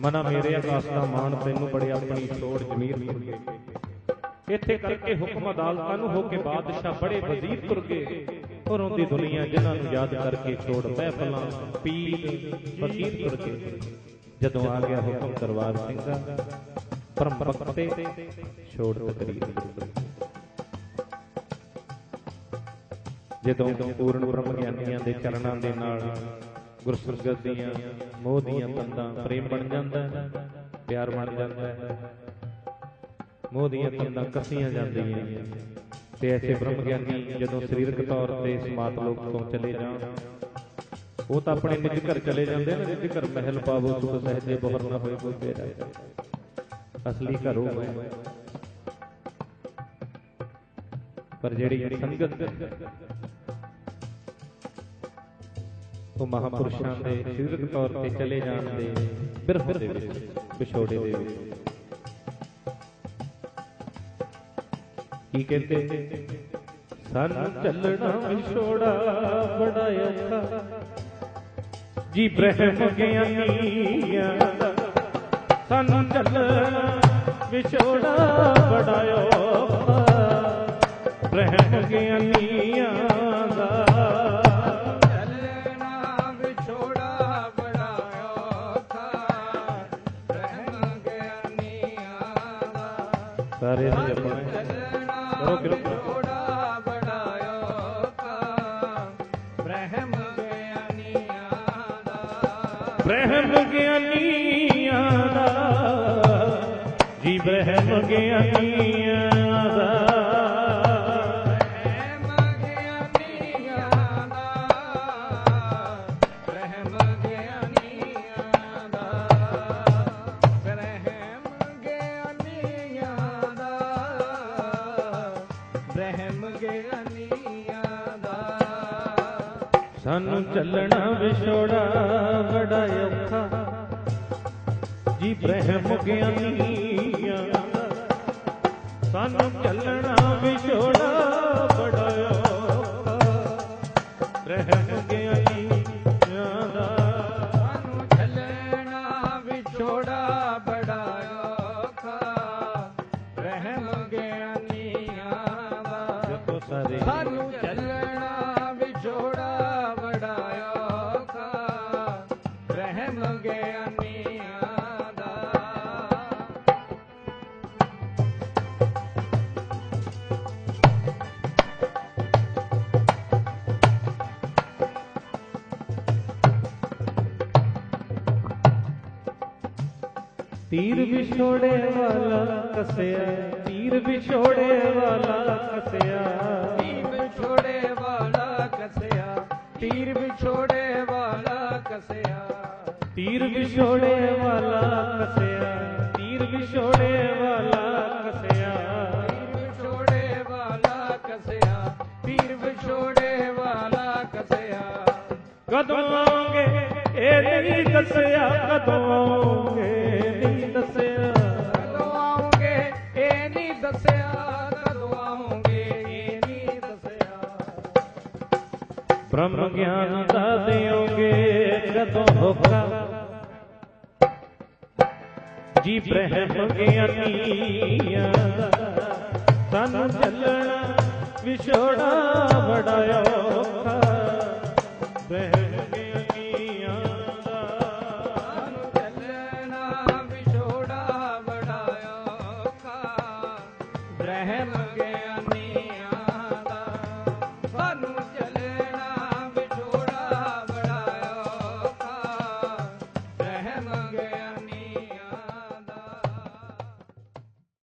ਮਨਾ ਮੇਰੇ ਆਕਾਸ਼ ਦਾ ਮਾਣ, ਤੈਨੂੰ ਬੜੇ ਆਪਣੀ ਛੋੜ ਜ਼ਮੀਰ ਤੁਰ ਇੱਥੇ ਕਰਕੇ ਹੁਕਮ ਅਦਾਲਤਾਂ ਨੂੰ ਹੋ ਕੇ ਬਾਦਸ਼ਾਹ ਬੜੇ ਵਜ਼ੀਰ ਤੁਰ ਔਰ ਉਹਦੀ ਦੁਨੀਆ ਜਿਨ੍ਹਾਂ ਨੂੰ ਯਾਦ ਕਰਕੇ ਛੋੜ ਮਹਿਫਲਾਂ ਪੀਰ ਫਕੀਰ ਤੁਰ ਜਦੋਂ ਆ ਗਿਆ ਹੁਕਮ ਦਰਬਾਰ ਸਿੰਘ ਦਾ ਪਰਮ ਬਖਤੇ ਛੋੜ ਤਕਰੀਰ ਜਦੋਂ ਪੂਰਨ ਬ੍ਰਹਮ ਗਿਆਨੀਆਂ ਦੇ ਚਰਨਾਂ ਦੇ ਨਾਲ ਗੁਰਸੁਰਗਤ ਦੀਆਂ ਮੋਹ ਦੀਆਂ ਤੰਦਾਂ ਪ੍ਰੇਮ ਬਣ ਜਾਂਦਾ ਪਿਆਰ ਬਣ ਜਾਂਦਾ ਮੋਹ ਦੀਆਂ ਤੰਦਾਂ ਕੱਸੀਆਂ ਜਾਂਦੀਆਂ ਤੇ ਐਸੇ ਬ੍ਰਹਮ ਗਿਆਨੀ ਜਦੋਂ ਸਰੀਰਕ ਤੌਰ ਤੇ ਸਮਾਤ ਲੋਕ ਤੋਂ ਚਲੇ ਜਾਣ, ਉਹ ਤਾਂ ਆਪਣੇ ਨਿੱਜ ਘਰ ਚਲੇ ਜਾਂਦੇ ਨੇ, ਨਿੱਜ ਘਰ ਮਹਿਲ ਪਾਵੋ, ਸੁਖ ਸਹਜੇ ਬਹਰ ਨਾ ਹੋਏ ਕੋਈ ਤੇਰਾ ਅਸਲੀ ਘਰ ਉਹ ਹੈ। ਪਰ ਜਿਹੜੀ ਸੰਗਤ ਉਹ ਮਹਾਪੁਰਸ਼ਾਂ ਦੇ ਸਰੀਰਕ ਤੌਰ ਤੇ ਚਲੇ ਜਾਣ ਦੇ ਬਿਰਹ ਦੇ ਵਿੱਚ, ਵਿਛੋੜੇ ਦੇ ਵਿੱਚ। ਕੀ ਕਹਿੰਦੇ? ਸਾਨੂੰ ਚੱਲਣਾ ਵਿਛੋੜਾ, ਬੜਾ ਔਖਾ। ਜੀ ਬ੍ਰਹਮ ਗਿਆਨੀਆਂ ਸਾਨੂੰ ਚੱਲਣਾ ਵਿਛੋੜਾ, ਬੜਾ ਔਖਾ। ਬ੍ਰਹਮ ਗਿਆਨੀਆਂ ਸਾਰੇ ਹੀ ਆਪਣੇ ਕਰੋ ਕਿਰਪਾ ਬ੍ਰਹਮ ਗਿਆਨੀਆਂ ਦਾ। ਜੀ ਬ੍ਰਹਮ ਗਿਆਨੀਆਂ ਸਾਨੂੰ ਚੱਲਣਾ ਵਿਛੋੜਾ, ਬੜਾ ਔਖਾ। ਜੀ ਬ੍ਰਹਮ ਗਿਆਨੀਆਂ ਸਾਨੂੰ ਚੱਲਣਾ ਵਿਛੋੜਾ, ਬੜਾ ਔਖਾ। ਬ੍ਰਹਮ ਗਿਆਨੀਆਂ ਦਾ। ਸਾਨੂੰ ਚੱਲਣਾ ਵਿਛੋੜਾ, ਬੜਾ ਔਖਾ। ਰਹਿਮ ਗਿਆਨੀਆਂ ਤੀਰ ਵਿਛੋੜੇ ਵਾਲਾ ਕਸਿਆ ਤੀਰ ਵਿਛੋੜੇ ਤੀਰ ਵਿਛੋੜੇ ਵਾਲਾ ਕਸਿਆ ਤੀਰ ਵਿਛੋੜੇ ਵਾਲਾ ਕਸਿਆ। ਤੀਰ ਵਿਛੋੜੇ ਵਾਲਾ ਕਸਿਆ ਤੀਰ ਵਿਛੋੜੇ ਵਾਲਾ ਕਸਿਆ। ਕਦੋਂ ਆਉਂਗੇ ਇਹ ਨਹੀਂ ਦੱਸਿਆ ਕਦੋਂ ਬ੍ਰਹਮ ਗਿਆਨ ਦਾ ਦਿਓਗੇ, ਕਦੋਂ ਹੋਗਾ ਜੀ ਬ੍ਰਹਮ ਗਿਆਨੀਆਂ ਦਾ ਸਾਨੂੰ ਚੱਲਣਾ ਵਿਛੋੜਾ ਬੜਾ ਔਖਾ। ਬ੍ਰਹਮ ਗਿਆਨੀਆਂ ਵਿਛੋੜਾ ਬੜਾ ਔਖਾ। ਗਿਆਨੀ